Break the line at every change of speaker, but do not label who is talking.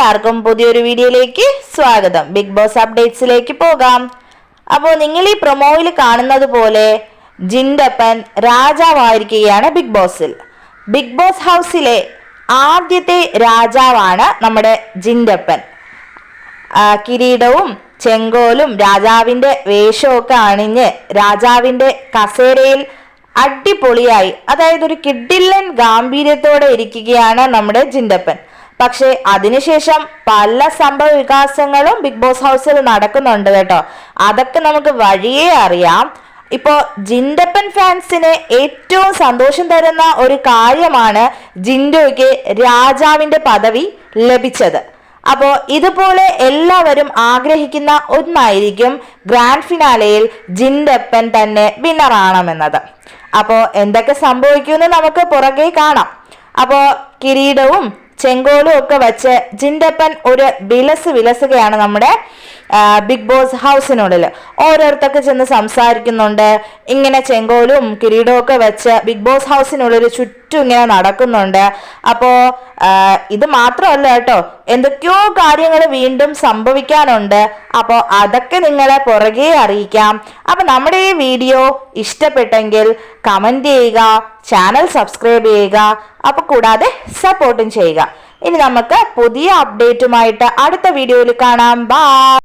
എല്ലാവർക്കും പുതിയൊരു വീഡിയോയിലേക്ക് സ്വാഗതം. ബിഗ് ബോസ് അപ്ഡേറ്റ്സിലേക്ക് പോകാം. അപ്പോൾ നിങ്ങൾ ഈ പ്രൊമോയിൽ കാണുന്നത് പോലെ ജിൻഡപ്പൻ രാജാവായിരിക്കുകയാണ് ബിഗ് ബോസിൽ ബിഗ് ബോസ് ഹൗസിലെ ആദ്യത്തെ രാജാവാണ് നമ്മുടെ ജിൻഡപ്പൻ. കിരീടവും ചെങ്കോലും രാജാവിന്റെ വേഷമൊക്കെ അണിഞ്ഞ് രാജാവിന്റെ കസേരയിൽ അടിപൊളിയായി. അതായത് ഒരു കിഡില്ലൻ ഗാംഭീര്യത്തോടെ ഇരിക്കുകയാണ് നമ്മുടെ ജിൻഡപ്പൻ. പക്ഷേ അതിനുശേഷം പല സംഭവ വികാസങ്ങളും ബിഗ് ബോസ് ഹൗസിൽ നടക്കുന്നുണ്ട് കേട്ടോ. അതൊക്കെ നമുക്ക് വഴിയേ അറിയാം. ഇപ്പോ ജിൻഡപ്പൻ ഫാൻസിന് ഏറ്റവും സന്തോഷം തരുന്ന ഒരു കാര്യമാണ് ജിൻഡോയ്ക്ക് രാജാവിന്റെ പദവി ലഭിച്ചത്. അപ്പോൾ ഇതുപോലെ എല്ലാവരും ആഗ്രഹിക്കുന്ന ഒന്നായിരിക്കും ഗ്രാൻഡ് ഫിനാലയിൽ ജിൻഡപ്പൻ തന്നെ വിന്നറാണമെന്നത് അപ്പോൾ എന്തൊക്കെ സംഭവിക്കുമെന്ന് നമുക്ക് പുറകെ കാണാം. അപ്പോൾ കിരീടവും ചെങ്കോലും ഒക്കെ വെച്ച് ജിൻഡപ്പൻ ഒരു വിലസ് വിലസുകയാണ് നമ്മുടെ ബിഗ് ബോസ് ഹൗസിനുള്ളിൽ ഓരോരുത്തൊക്കെ ചെന്ന് സംസാരിക്കുന്നുണ്ട്. ഇങ്ങനെ ചെങ്കോലും കിരീടവും ഒക്കെ വെച്ച് ബിഗ് ബോസ് ഹൗസിനുള്ളിൽ ചുറ്റും ഇങ്ങനെ നടക്കുന്നുണ്ട്. അപ്പോൾ ഇത് മാത്രമല്ല കേട്ടോ എന്തൊക്കെയോ കാര്യങ്ങൾ വീണ്ടും സംഭവിക്കാനുണ്ട്. അപ്പോൾ അതൊക്കെ നിങ്ങളെ പുറകെ അറിയിക്കാം. അപ്പോൾ നമ്മുടെ ഈ വീഡിയോ ഇഷ്ടപ്പെട്ടെങ്കിൽ കമന്റ് ചെയ്യുക ചാനൽ സബ്സ്ക്രൈബ് ചെയ്യുക. അപ്പോൾ കൂടാതെ സപ്പോർട്ടും ചെയ്യുക. ഇനി നമുക്ക് പുതിയ അപ്ഡേറ്റുമായിട്ട് അടുത്ത വീഡിയോയിൽ കാണാം. ബൈ